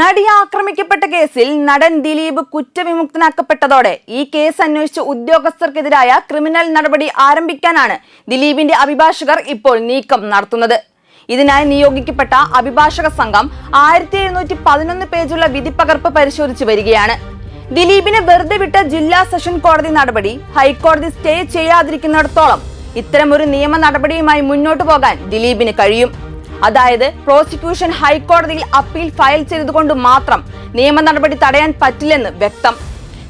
നടി ആക്രമിക്കപ്പെട്ട കേസിൽ നടൻ ദിലീപ് കുറ്റവിമുക്തനാക്കപ്പെട്ടതോടെ ഈ കേസ് അന്വേഷിച്ച ഉദ്യോഗസ്ഥർക്കെതിരായ ക്രിമിനൽ നടപടി ആരംഭിക്കാനാണ് ദിലീപിന്റെ അഭിഭാഷകർ ഇപ്പോൾ നീക്കം നടത്തുന്നത്. ഇതിനായി നിയോഗിക്കപ്പെട്ട അഭിഭാഷക സംഘം ആയിരത്തി എഴുന്നൂറ്റി പതിനൊന്ന് പേജുള്ള വിധിപ്പകർപ്പ് പരിശോധിച്ചു വരികയാണ്. ദിലീപിനെ വെറുതെ വിട്ട ജില്ലാ സെഷൻ കോടതി നടപടി ഹൈക്കോടതി സ്റ്റേ ചെയ്യാതിരിക്കുന്നിടത്തോളം ഇത്തരമൊരു നിയമ നടപടിയുമായി മുന്നോട്ടു പോകാൻ ദിലീപിന് കഴിയും. അതായത് പ്രോസിക്യൂഷൻ ഹൈക്കോടതിയിൽ അപ്പീൽ ഫയൽ ചെയ്തതുകൊണ്ട് മാത്രം നിയമ നടപടി തടയാൻ പറ്റില്ലെന്ന് വ്യക്തം.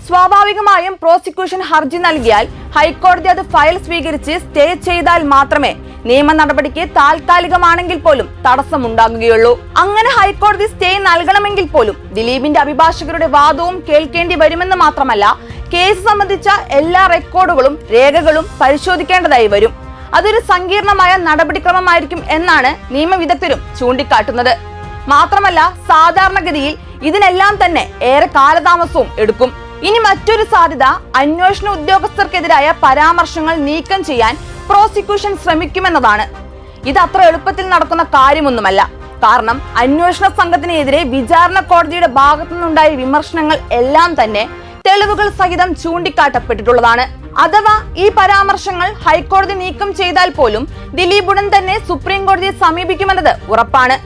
സ്വാഭാവികമായും പ്രോസിക്യൂഷൻ ഹർജി നൽകിയാൽ ഹൈക്കോടതി അത് ഫയൽ സ്വീകരിച്ച് സ്റ്റേ ചെയ്താൽ മാത്രമേ നിയമ നടപടിക്ക് താൽക്കാലികമാണെങ്കിൽ പോലും തടസ്സമുണ്ടാകുകയുള്ളൂ. അങ്ങനെ ഹൈക്കോടതി സ്റ്റേ നൽകണമെങ്കിൽ പോലും ദിലീപിന്റെ അഭിഭാഷകരുടെ വാദവും കേൾക്കേണ്ടി വരുമെന്ന് മാത്രമല്ല കേസ് സംബന്ധിച്ച എല്ലാ റെക്കോർഡുകളും രേഖകളും പരിശോധിക്കേണ്ടതായി വരും. അതൊരു സങ്കീർണമായ നടപടിക്രമമായിരിക്കും എന്നാണ് നിയമവിദഗ്ധരും ചൂണ്ടിക്കാട്ടുന്നത്. മാത്രമല്ല സാധാരണഗതിയിൽ ഇതിനെല്ലാം തന്നെ ഏറെ കാലതാമസവും എടുക്കും. ഇനി മറ്റൊരു സാധ്യത അന്വേഷണ ഉദ്യോഗസ്ഥർക്കെതിരായ പരാമർശങ്ങൾ നീക്കം ചെയ്യാൻ പ്രോസിക്യൂഷൻ ശ്രമിക്കുമെന്നതാണ്. ഇത് അത്ര എളുപ്പത്തിൽ നടക്കുന്ന കാര്യമൊന്നുമല്ല. കാരണം അന്വേഷണ സംഘത്തിനെതിരെ വിചാരണ കോടതിയുടെ ഭാഗത്തു നിന്നുണ്ടായ വിമർശനങ്ങൾ എല്ലാം തന്നെ തെളിവുകൾ സഹിതം ചൂണ്ടിക്കാട്ടപ്പെട്ടിട്ടുള്ളതാണ്. അഥവാ ഈ പരാമർശങ്ങൾ ഹൈക്കോടതി നീക്കം ചെയ്താൽ പോലും ദിലീപ് ഉടൻ തന്നെ സുപ്രീം കോടതിയെ സമീപിക്കുമെന്നത് ഉറപ്പാണ്.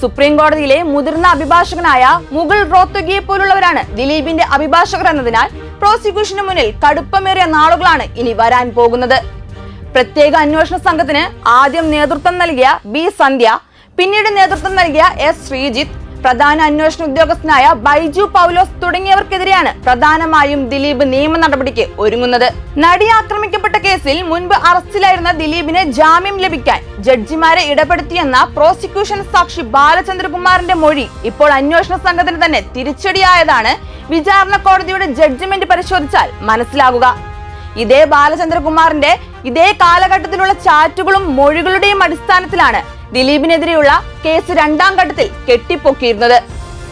സുപ്രീം കോടതിയിലെ മുതിർന്ന അഭിഭാഷകനായ മുഗൾ റോത്തഗിയെ പോലുള്ളവരാണ് ദിലീപിന്റെ അഭിഭാഷകർ എന്നതിനാൽ പ്രോസിക്യൂഷന് മുന്നിൽ കടുപ്പമേറിയ നാളുകളാണ് ഇനി വരാൻ പോകുന്നത്. പ്രത്യേക അന്വേഷണ സംഘത്തിന് ആദ്യം നേതൃത്വം നൽകിയ ബി സന്ധ്യ പിന്നീട് നേതൃത്വം നൽകിയ എസ് ശ്രീജിത്ത് പ്രധാന അന്വേഷണ ഉദ്യോഗസ്ഥനായ ബൈജു പൗലോസ് തുടങ്ങിയവർക്കെതിരെയാണ് പ്രധാനമായും ദിലീപ് നിയമ നടപടിക്ക് ഒരുങ്ങുന്നത്. നടി ആക്രമിക്കപ്പെട്ട കേസിൽ മുൻപ് അറസ്റ്റിലായിരുന്ന ദിലീപിന് ജാമ്യം ലഭിക്കാൻ ജഡ്ജിമാരെ ഇടപെടുത്തിയെന്ന പ്രോസിക്യൂഷൻ സാക്ഷി ബാലചന്ദ്രകുമാറിന്റെ മൊഴി ഇപ്പോൾ അന്വേഷണ സംഘത്തിന് തന്നെ തിരിച്ചടിയായതാണ് വിചാരണ കോടതിയുടെ ജഡ്ജ്മെന്റ് പരിശോധിച്ചാൽ മനസ്സിലാകുക. ഇതേ ബാലചന്ദ്രകുമാറിന്റെ ഇതേ കാലഘട്ടത്തിലുള്ള ചാറ്റുകളും മൊഴികളുടെയും അടിസ്ഥാനത്തിലാണ് ദിലീപിനെതിരെയുള്ള കേസ് രണ്ടാം ഘട്ടത്തിൽ കെട്ടിപ്പൊക്കിയിരുന്നത്.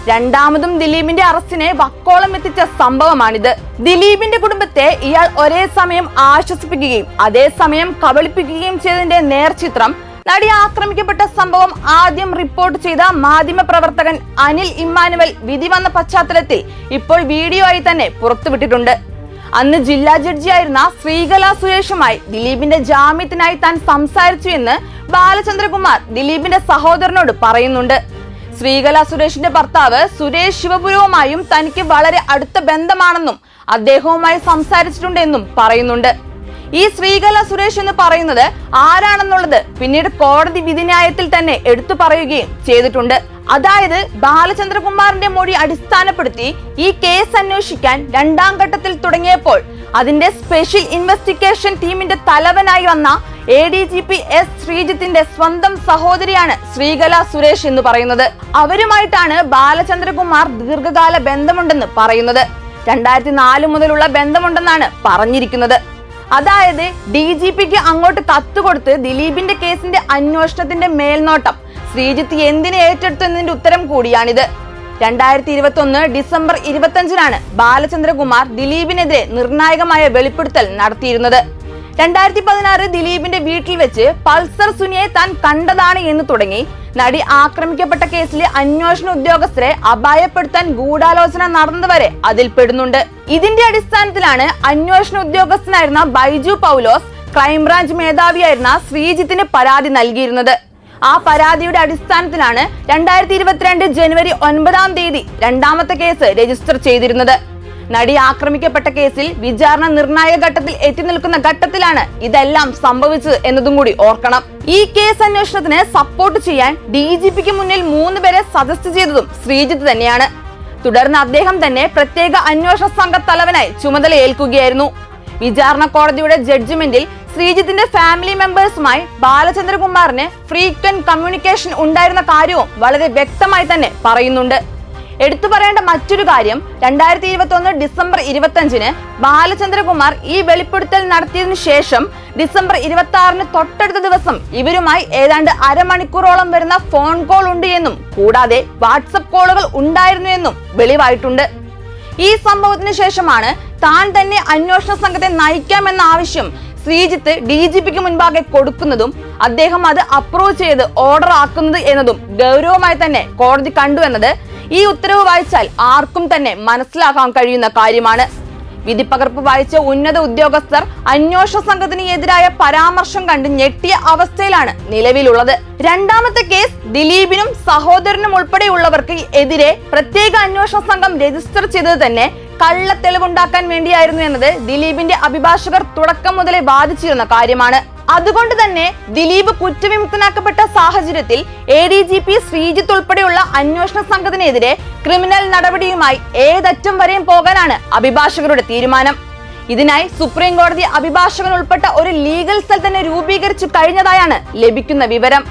രണ്ടാമതും ദിലീപിന്റെ അറസ്റ്റിനെ വക്കോളം എത്തിച്ച സംഭവമാണിത്. ദിലീപിന്റെ കുടുംബത്തെ ഇയാൾ ഒരേ സമയം ആശ്വസിപ്പിക്കുകയും അതേസമയം കബളിപ്പിക്കുകയും ചെയ്തതിന്റെ നേർചിത്രം നടി ആക്രമിക്കപ്പെട്ട സംഭവം ആദ്യം റിപ്പോർട്ട് ചെയ്ത മാധ്യമ പ്രവർത്തകൻ അനിൽ ഇമ്മാനുവൽ വിധി വന്ന പശ്ചാത്തലത്തിൽ ഇപ്പോൾ വീഡിയോ ആയി തന്നെ പുറത്തുവിട്ടിട്ടുണ്ട്. അന്ന് ജില്ലാ ജഡ്ജിയായിരുന്ന ശ്രീകല സുരേഷുമായി ദിലീപിന്റെ ജാമ്യത്തിനായി താൻ സംസാരിച്ചു എന്ന് ബാലചന്ദ്രകുമാർ ദിലീപിന്റെ സഹോദരനോട് പറയുന്നുണ്ട്. ശ്രീകല സുരേഷിന്റെ ഭർത്താവ് സുരേഷ് ശിവപുരവുമായും തനിക്ക് വളരെ അടുത്ത ബന്ധമാണെന്നും അദ്ദേഹവുമായി സംസാരിച്ചിട്ടുണ്ടെന്നും പറയുന്നുണ്ട്. ഈ ശ്രീകല സുരേഷ് എന്ന് പറയുന്നത് ആരാണെന്നുള്ളത് പിന്നീട് കോടതി വിധിന്യായത്തിൽ തന്നെ എടുത്തു പറയുകയും ചെയ്തിട്ടുണ്ട്. അതായത് ബാലചന്ദ്രകുമാറിന്റെ മൊഴി അടിസ്ഥാനപ്പെടുത്തി ഈ കേസ് അന്വേഷിക്കാൻ രണ്ടാം ഘട്ടത്തിൽ തുടങ്ങിയപ്പോൾ അതിന്റെ സ്പെഷ്യൽ ഇൻവെസ്റ്റിഗേഷൻ ടീമിന്റെ തലവനായി വന്ന A D G P S ശ്രീജിത്തിന്റെ സ്വന്തം സഹോദരിയാണ് ശ്രീകല സുരേഷ് എന്ന് പറയുന്നത്. അവരുമായിട്ടാണ് ബാലചന്ദ്രകുമാർ ദീർഘകാല ബന്ധമുണ്ടെന്ന് പറയുന്നത്. രണ്ടായിരത്തി നാല് മുതലുള്ള ബന്ധമുണ്ടെന്നാണ് പറഞ്ഞിരിക്കുന്നത്. അതായത് ഡി ജി പിക്ക് അങ്ങോട്ട് കത്ത് കൊടുത്ത് ദിലീപിന്റെ കേസിന്റെ അന്വേഷണത്തിന്റെ മേൽനോട്ടം ശ്രീജിത്ത് എന്തിനെ ഏറ്റെടുത്തു എന്നതിന്റെ ഉത്തരം കൂടിയാണിത്. രണ്ടായിരത്തി ഇരുപത്തി ഒന്ന് ഡിസംബർ ഇരുപത്തഞ്ചിനാണ് ബാലചന്ദ്രകുമാർ ദിലീപിനെതിരെ നിർണായകമായ വെളിപ്പെടുത്തൽ നടത്തിയിരുന്നത്. രണ്ടായിരത്തി പതിനാറ് ദിലീപിന്റെ വീട്ടിൽ വെച്ച് പൾസർ സുനിയെ താൻ കണ്ടതാണ് എന്ന് തുടങ്ങി. നടി ആക്രമിക്കപ്പെട്ട കേസിലെ അന്വേഷണ ഉദ്യോഗസ്ഥരെ അപായപ്പെടുത്താൻ ഗൂഢാലോചന നടന്നതുവരെ അതിൽ പെടുന്നുണ്ട്. ഇതിന്റെ അടിസ്ഥാനത്തിലാണ് അന്വേഷണ ഉദ്യോഗസ്ഥനായിരുന്ന ബൈജു പൗലോസ് ക്രൈംബ്രാഞ്ച് മേധാവിയായിരുന്ന ശ്രീജിത്തിന് പരാതി നൽകിയിരുന്നത്. ആ പരാതിയുടെ അടിസ്ഥാനത്തിലാണ് രണ്ടായിരത്തി ഇരുപത്തിരണ്ട് ജനുവരി ഒൻപതാം തീയതി രണ്ടാമത്തെ കേസ് രജിസ്റ്റർ ചെയ്തിരുന്നത്. നടി ആക്രമിക്കപ്പെട്ട കേസിൽ വിചാരണ നിർണായക ഘട്ടത്തിൽ എത്തി നിൽക്കുന്ന ഘട്ടത്തിലാണ് ഇതെല്ലാം സംഭവിച്ചത് എന്നതും കൂടി ഓർക്കണം. ഈ കേസ് അന്വേഷണത്തിന് സപ്പോർട്ട് ചെയ്യാൻ ഡി ജി പിക്ക് മുന്നിൽ മൂന്ന് പേരെ സജസ്റ്റ് ചെയ്തതും ശ്രീജിത്ത് തന്നെയാണ്. തുടർന്ന് അദ്ദേഹം തന്നെ പ്രത്യേക അന്വേഷണ സംഘ തലവനായി ചുമതല ഏൽക്കുകയായിരുന്നു. വിചാരണ കോടതിയുടെ ജഡ്ജ്മെന്റിൽ ശ്രീജിത്തിന്റെ ഫാമിലി മെമ്പേഴ്സുമായി ബാലചന്ദ്രകുമാറിന് ഫ്രീക്വന്റ് കമ്മ്യൂണിക്കേഷൻ ഉണ്ടായിരുന്ന കാര്യവും വളരെ വ്യക്തമായി തന്നെ പറയുന്നുണ്ട്. എടുത്തു പറയേണ്ട മറ്റൊരു കാര്യം രണ്ടായിരത്തി ഇരുപത്തി ഡിസംബർ ഇരുപത്തഞ്ചിന് ബാലചന്ദ്രകുമാർ ഈ വെളിപ്പെടുത്തൽ നടത്തിയതിനു ശേഷം ഡിസംബർ ഇരുപത്തി ആറിന് തൊട്ടടുത്ത ദിവസം ഇവരുമായി ഏതാണ്ട് അരമണിക്കൂറോളം വരുന്ന ഫോൺ കോൾ ഉണ്ട് എന്നും കൂടാതെ വാട്സപ്പ് കോളുകൾ ഉണ്ടായിരുന്നു എന്നും വെളിവായിട്ടുണ്ട്. ഈ സംഭവത്തിന് ശേഷമാണ് താൻ തന്നെ അന്വേഷണ സംഘത്തെ നയിക്കാമെന്ന ആവശ്യം ശ്രീജിത്ത് ഡി ജി പിക്ക് മുൻപാകെ കൊടുക്കുന്നതും അദ്ദേഹം അത് അപ്രൂവ് ചെയ്ത് ഓർഡർ ആക്കുന്നത് എന്നതും ഗൗരവമായി തന്നെ കോടതി കണ്ടു എന്നത് ഈ ഉത്തരവ് വായിച്ചാൽ ആർക്കും തന്നെ മനസ്സിലാക്കാൻ കഴിയുന്ന കാര്യമാണ്. വിധിപ്പകർപ്പ് വായിച്ച ഉന്നത ഉദ്യോഗസ്ഥർ അന്വേഷണ സംഘത്തിന് എതിരായ പരാമർശം കണ്ട് ഞെട്ടിയ അവസ്ഥയിലാണ് നിലവിലുള്ളത്. രണ്ടാമത്തെ കേസ് ദിലീപിനും സഹോദരനും ഉൾപ്പെടെയുള്ളവർക്ക് എതിരെ പ്രത്യേക അന്വേഷണ സംഘം രജിസ്റ്റർ ചെയ്തത് തന്നെ കള്ളത്തെളിവുണ്ടാക്കാൻ വേണ്ടിയായിരുന്നു എന്നത് ദിലീപിന്റെ അഭിഭാഷകർ തുടക്കം മുതലേ വാദിച്ചിരുന്ന കാര്യമാണ്. അതുകൊണ്ട് തന്നെ ദിലീപ് കുറ്റവിമുക്തനാക്കപ്പെട്ട സാഹചര്യത്തിൽ A D G P Sreejith ഉൾപ്പെടെയുള്ള അന്വേഷണ സംഘത്തിനെതിരെ ക്രിമിനൽ നടപടിയുമായി ഏതറ്റം വരെയും പോകാനാണ് അഭിഭാഷകരുടെ തീരുമാനം. ഇതിനായി സുപ്രീം കോടതി അഭിഭാഷകൻ ഉൾപ്പെട്ട ഒരു ലീഗൽ സെൽ തന്നെ രൂപീകരിച്ചു കഴിഞ്ഞതായാണ് ലഭിക്കുന്ന വിവരം.